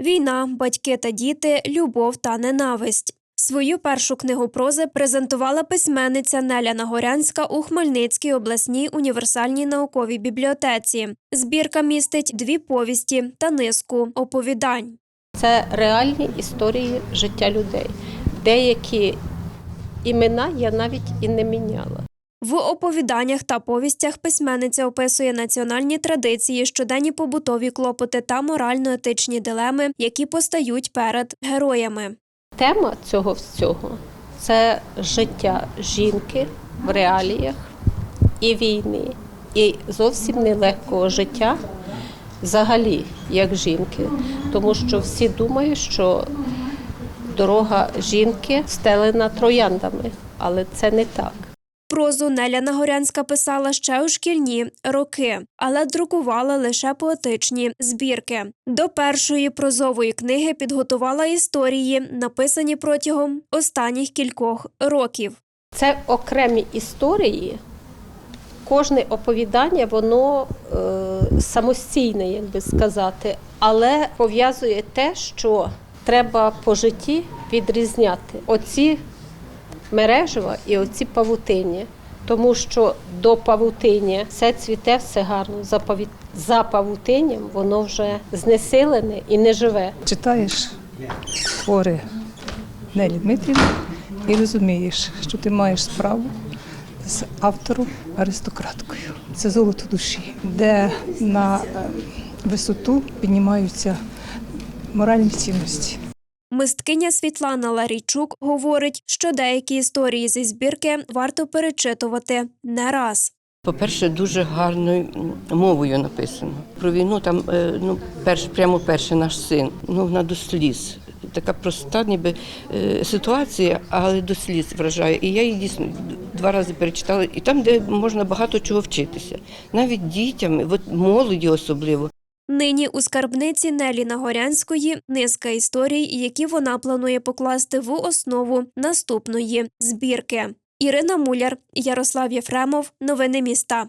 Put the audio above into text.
Війна, батьки та діти, любов та ненависть. Свою першу книгу прози презентувала письменниця Неля Нагорянська у Хмельницькій обласній універсальній науковій бібліотеці. Збірка містить дві повісті та низку оповідань. Це реальні історії життя людей. Деякі імена я навіть і не міняла. В оповіданнях та повістях письменниця описує національні традиції, щоденні побутові клопоти та морально-етичні дилеми, які постають перед героями. Тема цього всього це життя жінки в реаліях і війни, і зовсім нелегкого життя взагалі як жінки. Тому що всі думають, що дорога жінки стелена трояндами, але це не так. Прозу Неля Нагорянська писала ще у шкільні роки, але друкувала лише поетичні збірки. До першої прозової книги підготувала історії, написані протягом останніх кількох років. Це окремі історії. Кожне оповідання, воно е, самостійне, як би сказати, але пов'язує те, що треба по житті відрізняти оці мережева і оці павутині. Тому що до павутині все цвіте, все гарно. За, паві- за павутинням воно вже знесилене і не живе. читаєш твори Нелі Дмитрівни і розумієш, що ти маєш справу з автором аристократкою. Це золото душі, де на е, висоту піднімаються моральні цінності. Мисткиня Світлана Ларійчук говорить, що деякі історії зі збірки варто перечитувати не раз. По-перше, дуже гарною мовою написано. Про війну там е, ну, перш, прямо перший наш син. Ну, вона до сліз. Така проста ніби е, ситуація, але до сліз вражає. І я її дійсно два рази перечитала, і там, де можна багато чого вчитися. Навіть дітям, от молоді особливо. Нині у скарбниці Нелі Нагорянської низка історій, які вона планує покласти в основу наступної збірки. Ірина Муляр, Ярослав Єфремов. Новини міста.